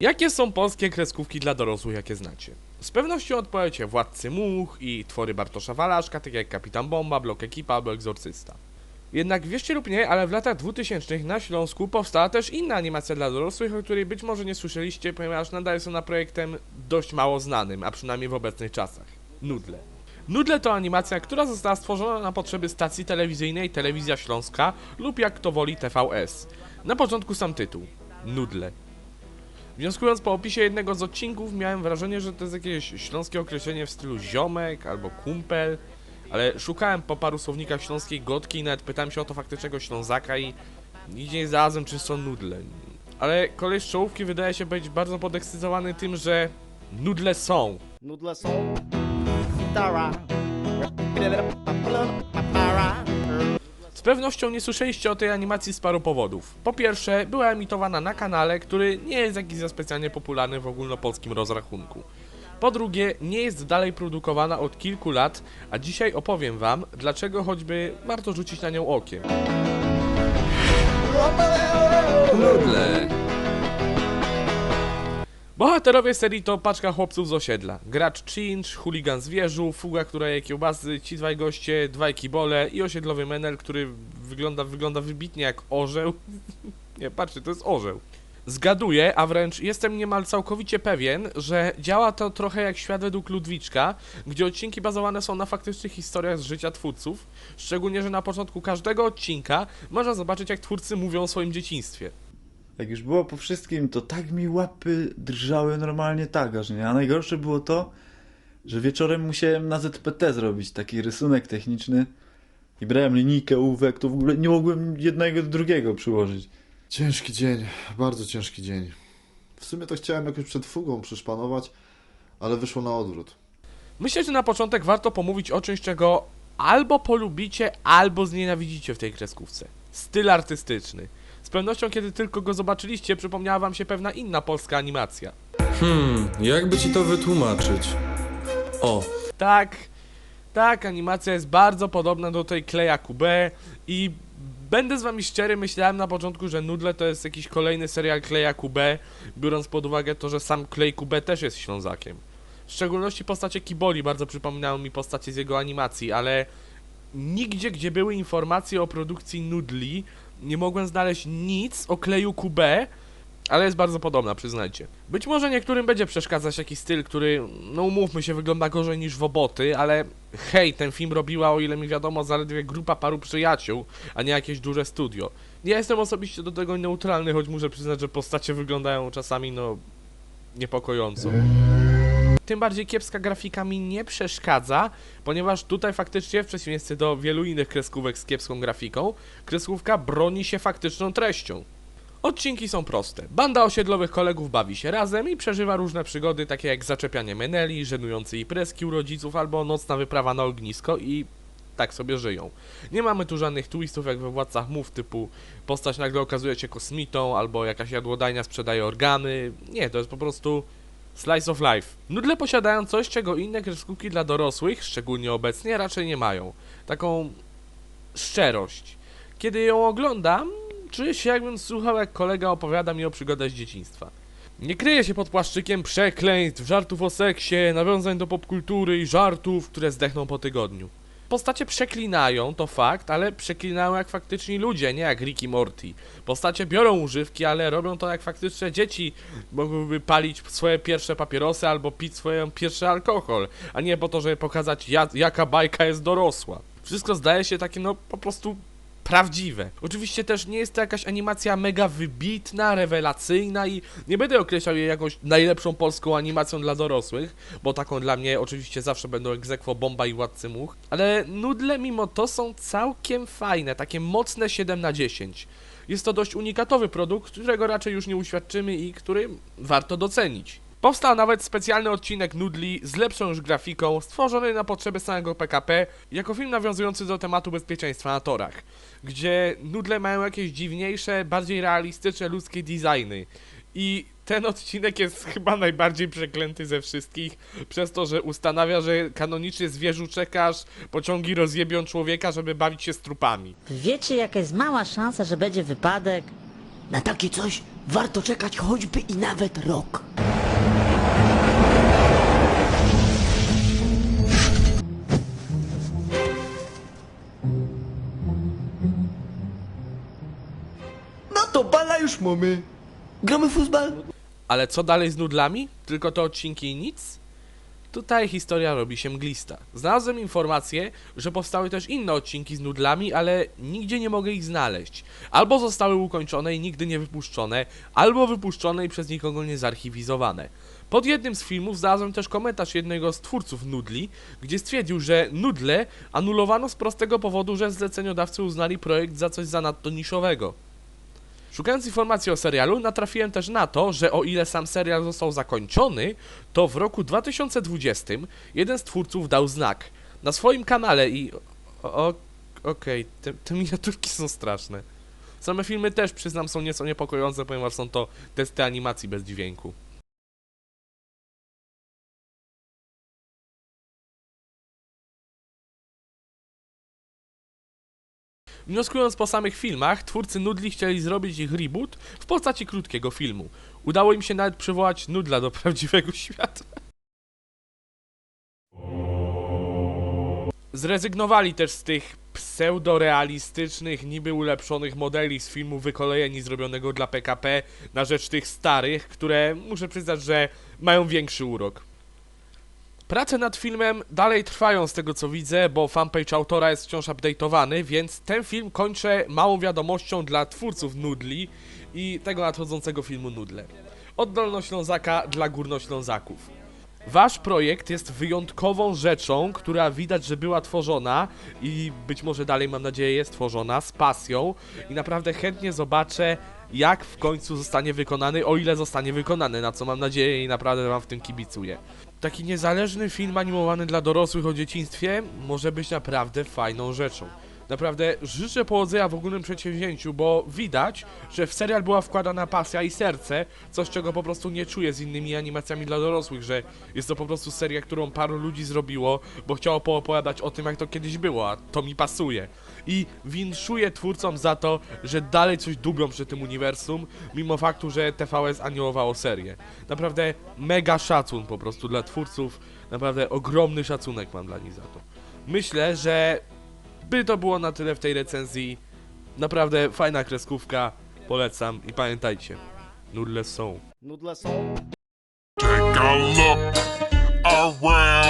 Jakie są polskie kreskówki dla dorosłych, jakie znacie? Z pewnością odpowiecie Władcy Much i twory Bartosza Walaszka, takie jak Kapitan Bomba, Blok Ekipa albo Egzorcysta. Jednak wierzcie lub nie, ale w latach 2000 na Śląsku powstała też inna animacja dla dorosłych, o której być może nie słyszeliście, ponieważ nadal jest ona projektem dość mało znanym, a przynajmniej w obecnych czasach. Nudle. Nudle to animacja, która została stworzona na potrzeby stacji telewizyjnej Telewizja Śląska lub jak to woli TVS. Na początku sam tytuł. Nudle. Wnioskując po opisie jednego z odcinków, miałem wrażenie, że to jest jakieś śląskie określenie w stylu ziomek albo kumpel, ale szukałem po paru słownikach śląskiej gotki i nawet pytałem się o to faktycznego Ślązaka i nigdzie nie znalazłem czym są nudle. Ale koleś z czołówki wydaje się być bardzo podekscytowany tym, że nudle są. Nudle są. Z pewnością nie słyszeliście o tej animacji z paru powodów. Po pierwsze, była emitowana na kanale, który nie jest jakiś za specjalnie popularny w ogólnopolskim rozrachunku. Po drugie, nie jest dalej produkowana od kilku lat, a dzisiaj opowiem wam, dlaczego choćby warto rzucić na nią okiem. Nudle. Bohaterowie serii to paczka chłopców z osiedla. Gracz Chinch, chuligan z wieżu, fuga, która je kiełbasy, ci dwaj goście, dwaj kibole i osiedlowy menel, który wygląda, wygląda wybitnie jak orzeł. Nie, patrzcie, to jest orzeł. Zgaduję, a wręcz jestem niemal całkowicie pewien, że działa to trochę jak świat według Ludwiczka, gdzie odcinki bazowane są na faktycznych historiach z życia twórców, szczególnie, że na początku każdego odcinka można zobaczyć, jak twórcy mówią o swoim dzieciństwie. Jak już było po wszystkim, to tak mi łapy drżały normalnie tak, aż nie. A najgorsze było to, że wieczorem musiałem na ZPT zrobić taki rysunek techniczny i brałem linijkę, ołówek, to w ogóle nie mogłem jednego do drugiego przyłożyć. Ciężki dzień, bardzo ciężki dzień. W sumie to chciałem jakoś przed fugą przyszpanować, ale wyszło na odwrót. Myślę, że na początek warto pomówić o czymś, czego albo polubicie, albo znienawidzicie w tej kreskówce. Styl artystyczny. Z pewnością, kiedy tylko go zobaczyliście, przypomniała wam się pewna inna polska animacja. Hmm, jakby ci to wytłumaczyć? O, Tak, tak, animacja jest bardzo podobna do tej Kleja Kubę i będę z wami szczery, myślałem na początku, że Nudle to jest jakiś kolejny serial Kleja Kubę, biorąc pod uwagę to, że sam Klej Kubę też jest Ślązakiem. W szczególności postacie Kiboli bardzo przypominają mi postacie z jego animacji, ale nigdzie, gdzie były informacje o produkcji Nudli, nie mogłem znaleźć nic o Kleju Kubę, ale jest bardzo podobna, przyznajcie. Być może niektórym będzie przeszkadzać jakiś styl, który, no umówmy się, wygląda gorzej niż Woboty, ale hej, ten film robiła, o ile mi wiadomo, zaledwie grupa paru przyjaciół, a nie jakieś duże studio. Ja jestem osobiście do tego neutralny, choć muszę przyznać, że postacie wyglądają czasami, no, niepokojąco. Tym bardziej kiepska grafika mi nie przeszkadza, ponieważ tutaj faktycznie, w przeciwieństwie do wielu innych kreskówek z kiepską grafiką, kreskówka broni się faktyczną treścią. Odcinki są proste. Banda osiedlowych kolegów bawi się razem i przeżywa różne przygody, takie jak zaczepianie meneli, żenujące imprezki u rodziców albo nocna wyprawa na ognisko i tak sobie żyją. Nie mamy tu żadnych twistów jak we Władcach Mów typu postać nagle okazuje się kosmitą albo jakaś jadłodajnia sprzedaje organy. Nie, to jest po prostu slice of life. Nudle posiadają coś, czego inne kreskówki dla dorosłych, szczególnie obecnie, raczej nie mają. Taką szczerość. Kiedy ją oglądam, czuję się jakbym słuchał jak kolega opowiada mi o przygodach z dzieciństwa. Nie kryje się pod płaszczykiem przekleństw, żartów o seksie, nawiązań do popkultury i żartów, które zdechną po tygodniu. Postacie przeklinają, to fakt, ale przeklinają jak faktyczni ludzie, nie jak Ricky Morty. Postacie biorą używki, ale robią to jak faktyczne dzieci mogłyby palić swoje pierwsze papierosy albo pić swoją pierwszy alkohol, a nie po to, żeby pokazać ja, jaka bajka jest dorosła. Wszystko zdaje się takie no po prostu prawdziwe. Oczywiście też nie jest to jakaś animacja mega wybitna, rewelacyjna i nie będę określał jej jakąś najlepszą polską animacją dla dorosłych, bo taką dla mnie oczywiście zawsze będą egzekwo Bomba i Władcy Much, ale nudle mimo to są całkiem fajne, takie mocne 7 na 10. Jest to dość unikatowy produkt, którego raczej już nie uświadczymy i który warto docenić. Powstał nawet specjalny odcinek Nudli z lepszą już grafiką, stworzony na potrzeby samego PKP, jako film nawiązujący do tematu bezpieczeństwa na torach, gdzie Nudle mają jakieś dziwniejsze, bardziej realistyczne ludzkie designy. I ten odcinek jest chyba najbardziej przeklęty ze wszystkich, przez to, że ustanawia, że kanonicznie zwierzu czekasz, pociągi rozjebią człowieka, żeby bawić się z trupami. Wiecie, jaka jest mała szansa, że będzie wypadek? Na takie coś warto czekać choćby i nawet rok. Już mamy. Gramy w futbal? Ale co dalej z nudlami? Tylko te odcinki i nic? Tutaj historia robi się mglista. Znalazłem informację, że powstały też inne odcinki z nudlami, ale nigdzie nie mogę ich znaleźć. Albo zostały ukończone i nigdy nie wypuszczone, albo wypuszczone i przez nikogo nie zarchiwizowane. Pod jednym z filmów znalazłem też komentarz jednego z twórców nudli, gdzie stwierdził, że nudle anulowano z prostego powodu, że zleceniodawcy uznali projekt za coś zanadto niszowego. Szukając informacji o serialu, natrafiłem też na to, że o ile sam serial został zakończony, to w roku 2020 jeden z twórców dał znak na swoim kanale i. Okej, te, te miniaturki są straszne. Same filmy też, przyznam, są nieco niepokojące, ponieważ są to testy animacji bez dźwięku. Wnioskując po samych filmach, twórcy Nudli chcieli zrobić ich reboot w postaci krótkiego filmu. Udało im się nawet przywołać Nudla do prawdziwego świata. Zrezygnowali też z tych pseudorealistycznych, niby ulepszonych modeli z filmu Wykolejeni zrobionego dla PKP na rzecz tych starych, które muszę przyznać, że mają większy urok. Prace nad filmem dalej trwają z tego co widzę, bo fanpage autora jest wciąż update'owany, więc ten film kończę małą wiadomością dla twórców Nudli i tego nadchodzącego filmu Nudle. Od Dolnoślązaka dla Górnoślązaków. Wasz projekt jest wyjątkową rzeczą, która widać, że była tworzona i być może dalej, mam nadzieję, jest tworzona z pasją i naprawdę chętnie zobaczę, jak w końcu zostanie wykonany, o ile zostanie wykonany, na co mam nadzieję i naprawdę wam w tym kibicuję. Taki niezależny film animowany dla dorosłych o dzieciństwie może być naprawdę fajną rzeczą. Naprawdę życzę powodzenia w ogólnym przedsięwzięciu, bo widać, że w serial była wkładana pasja i serce, coś czego po prostu nie czuję z innymi animacjami dla dorosłych, że jest to po prostu seria, którą paru ludzi zrobiło, bo chciało poopowiadać o tym, jak to kiedyś było, a to mi pasuje. I winszuję twórcom za to, że dalej coś dubią przy tym uniwersum, mimo faktu, że TVS animowało serię. Naprawdę mega szacun po prostu dla twórców, naprawdę ogromny szacunek mam dla nich za to. Myślę, że by to było na tyle w tej recenzji. Naprawdę fajna kreskówka, polecam i pamiętajcie, nudle są. Nudle są. Take a look around.